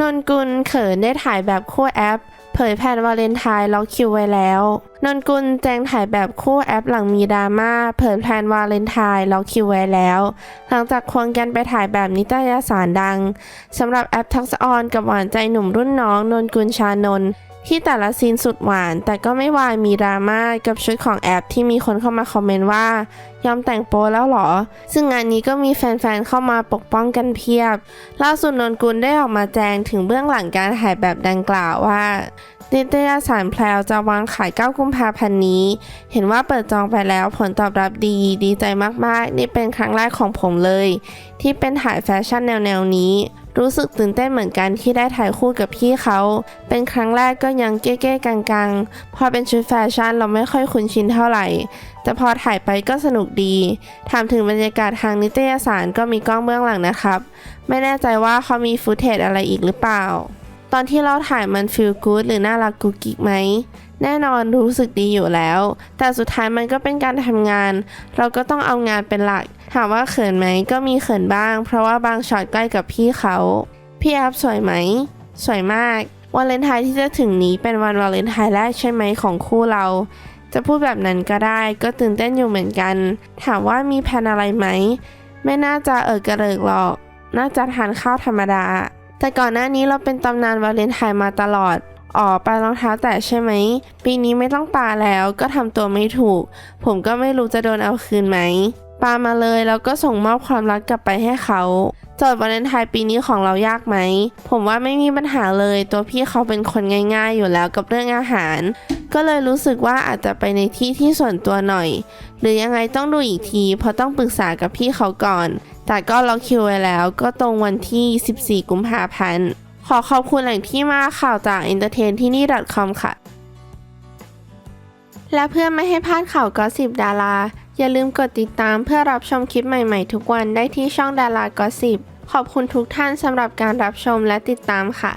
นนกุลเขินได้ถ่ายแบบคู่แอป เผยแผนวาเลนไทน์ล็อกคิวไว้แล้ว นนกุลแจงถ่ายแบบคู่แอปหลังมีดราม่าเผยแผนวาเลนไทน์ล็อกคิวไว้แล้ว หลังจากควงกันไปถ่ายแบบนิตยสารดังสำหรับแอปทักษออนกับหวานใจหนุ่มรุ่นน้องนนกุลชานน ที่แต่ละซีนสุดหวาน แต่ก็ไม่วายมีดราม่ากับชุดของแอปที่มีคนเข้ามาคอมเมนต์ว่า ยอมแต่งโป้แล้วเหรอ ซึ่งงานนี้ก็มีแฟนๆเข้ามาปกป้องกันเพียบ ล่าสุดนนกุลได้ออกมาแจ้งถึงเบื้องหลังการถ่ายแบบดังกล่าวว่า นิตยสารแพลวจะวางขาย 9 กุมภาพันธ์นี้ เห็นว่าเปิดจองไปแล้วผลตอบรับดี ดีใจมาก ๆ นี่เป็นครั้งแรกของผมเลย ที่เป็นถ่ายแฟชั่นแนว ๆ นี้ รู้สึกตื่นเต้นเหมือนกันที่ได้ถ่ายคู่กับพี่เขา เป็นครั้งแรกก็ยังเก้ๆกังๆ พอเป็นชุดแฟชั่นเราไม่ค่อยคุ้นชินเท่าไหร่ แต่พอถ่ายไปก็สนุกดี ถามถึงบรรยากาศทางนิตยสารก็มีกล้องเบื้องหลังนะครับ ไม่แน่ใจว่าเขามีฟุตเทจอะไรอีกหรือเปล่า ตอนที่เราถ่ายมันฟีลกู๊ดหรือน่ารักกุ๊กกิ๊กไหม แน่นอนรู้สึกดีอยู่แล้ว แต่สุดท้ายมันก็เป็นการทำงาน เราก็ต้องเอางานเป็นหลัก ถามว่าเขินไหมก็มีเขินบ้าง เพราะว่าบางช็อตใกล้กับพี่เขา พี่แอฟสวยไหม สวยมากวาเลนไทน์ที่จะถึงนี้เป็นวันวาเลนไทน์แรกใช่ไหมของคู่เรา จะพูดแบบนั้นก็ได้ ก็ตื่นเต้นอยู่เหมือนกัน ถามว่ามีแผนอะไรไหม ไม่น่าจะเออกระเริกหรอก น่าจะทานข้าวธรรมดา แต่ก่อนหน้านี้เราเป็นตำนานวาเลนไทน์มาตลอดอ๋อปลารองเท้าแตะใช่ไหม ปีนี้ไม่ต้องปาแล้วก็ทำตัวไม่ถูก ผมก็ไม่รู้จะโดนเอาคืนไหมปามาเลยแล้วก็ส่งมอบความรักกลับไปให้เขาจทย์วาเลนไทน์ปีนี้ของเรายากไหม ผมว่าไม่มีปัญหาเลย ตัวพี่เขาเป็นคนง่ายๆ อยู่แล้วกับเรื่องอาหาร ก็เลยรู้สึกว่าอาจจะไปในที่ที่ส่วนตัวหน่อย หรือยังไงต้องดูอีกที เพราะต้องปรึกษากับพี่เขาก่อน แต่ก็ล็อกคิวไว้แล้วก็ตรงวันที่ 14 กุมภาพันธ์ ขอขอบคุณแหล่งที่มาข่าวจาก entertain ที่นี่ .com ค่ะ และเพื่อไม่ให้พลาดข่าวกอสิบดารา อย่าลืมกดติดตามเพื่อรับชมคลิปใหม่ๆ ทุกวันได้ที่ช่องดารากอสิบขอบคุณทุกท่านสำหรับการรับชมและติดตามค่ะ